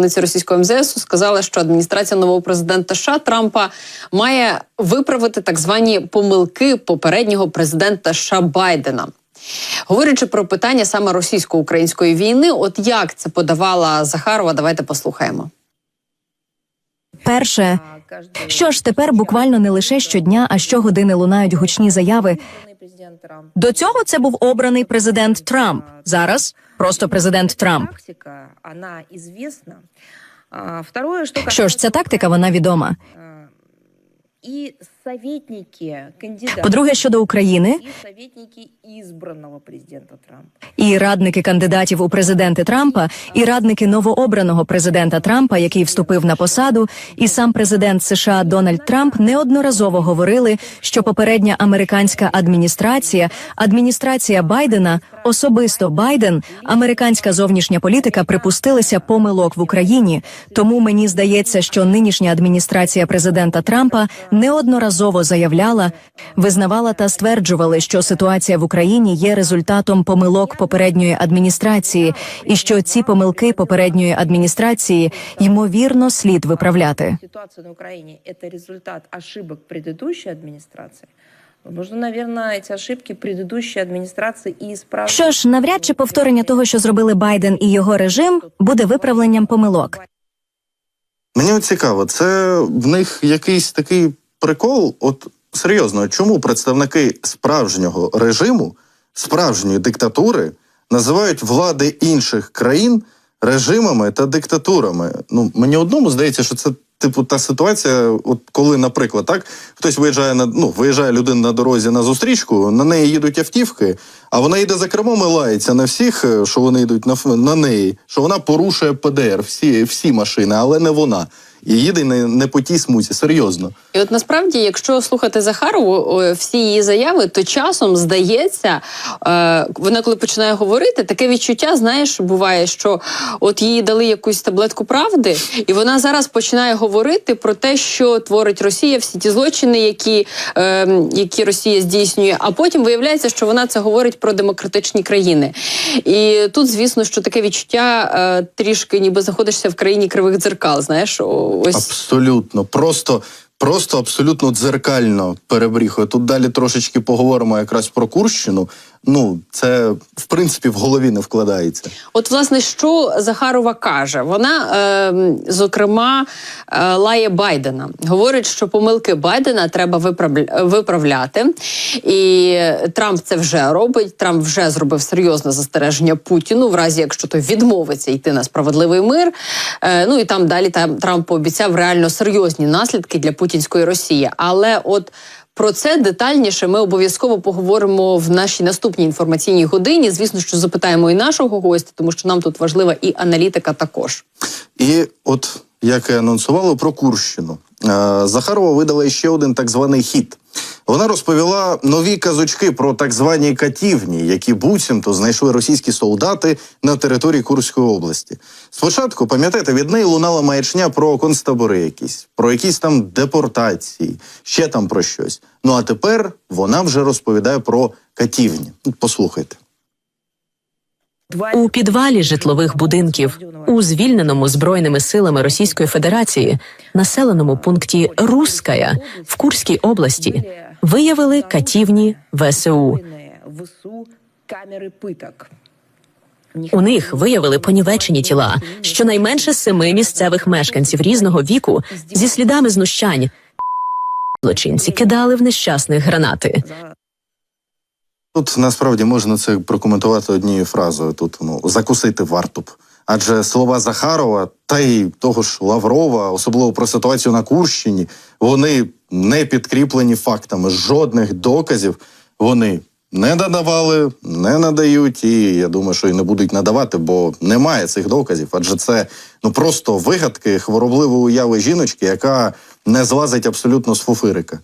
представниця російського МЗС сказала, що адміністрація нового президента США Трампа має виправити так звані помилки попереднього президента США Байдена. Говорячи про питання саме російсько-української війни, от як це подавала Захарова, давайте послухаємо. Перше, що ж тепер буквально не лише щодня, а щогодини лунають гучні заяви. До цього це був обраний президент Трамп. Зараз просто президент Трамп. Що ж, ця тактика вона відома. И советники кандидата, По-друге, щодо України и советники избранного президента Трампа. і радники кандидатів у президенти Трампа, і радники новообраного президента Трампа, який вступив на посаду, і сам президент США Дональд Трамп неодноразово говорили, що попередня американська адміністрація, адміністрація Байдена, особисто Байден, американська зовнішня політика припустилися помилок в Україні. Тому мені здається, що нинішня адміністрація президента Трампа неодноразово заявляла, визнавала та стверджували, що ситуація в Україні є результатом помилок попередньої адміністрації, і що ці помилки попередньої адміністрації ймовірно слід виправляти. Ситуация на Украине – это результат ошибок предыдущей администрации. Ну, Нужно, наверное, эти ошибки предыдущей администрации и исправить. Що ж, навряд чи повторення того, що зробили Байден і його режим, буде виправленням помилок. Мені от цікаво, це в них якийсь такий прикол. От серйозно, чому представники справжнього режиму, справжньої диктатури називають влади інших країн режимами та диктатурами? Ну мені одному здається, що це. Типу, та ситуація, от коли, наприклад, так хтось виїжджає на ну виїжджає людина на дорозі на зустрічку, на неї їдуть автівки, а вона йде за кермом і лається на всіх, е, що вони йдуть на, на неї, що вона порушує ПДР, всі, всі машини, але не вона. І їде не, не по тій смузі, серйозно. І от насправді, якщо слухати Захарову, всі її заяви, то часом здається, е, вона коли починає говорити, таке відчуття, знаєш, буває, що от їй дали якусь таблетку правди, і вона зараз починає говорити про те, що творить Росія, всі ті злочини, які, е, які Росія здійснює. А потім виявляється, що вона це говорить про демократичні країни. І тут, звісно, що таке відчуття е, трішки, ніби знаходишся в країні кривих дзеркал. Знаєш, ось. Абсолютно, просто, просто абсолютно дзеркально перебріхує. Тут далі трошечки поговоримо якраз про Курщину. Ну, це в принципі в голові не вкладається. От, власне, що Захарова каже? Вона, е, зокрема, е, лає Байдена. Говорить, що помилки Байдена треба виправляти. І Трамп це вже робить. Трамп вже зробив серйозне застереження Путіну, в разі якщо той відмовиться йти на справедливий мир. Е, ну і там далі там Трамп пообіцяв реально серйозні наслідки для путінської Росії. Але от. Про це детальніше ми обов'язково поговоримо в нашій наступній інформаційній годині. Звісно, що запитаємо і нашого гостя, тому що нам тут важлива і аналітика також. І от як і анонсували про Курщину, е, Захарова видала ще один так званий хід. Вона розповіла нові казочки про так звані катівні, які буцімто знайшли російські солдати на території Курської області. Спочатку, пам'ятаєте, від неї лунала маячня про концтабори якісь, про якісь там депортації, ще там про щось. Ну а тепер вона вже розповідає про катівні. Послухайте. У підвалі житлових будинків у звільненому збройними силами Російської Федерації населеному пункті Руская в Курській області виявили катівні ВСУ. Камери пыток. У них виявили понівечені тіла щонайменше семи місцевих мешканців різного віку зі слідами знущань. Злочинці кидали в нещасних гранати. Тут насправді можна це прокоментувати однією фразою. Тут ну закусити варто б. Адже слова Захарова та й того ж Лаврова, особливо про ситуацію на Курщині, вони не підкріплені фактами. Жодних доказів вони не надавали, не надають, і я думаю, що і не будуть надавати, бо немає цих доказів. Адже це ну просто вигадки хворобливої уяви жіночки, яка не злазить абсолютно з фуфирика.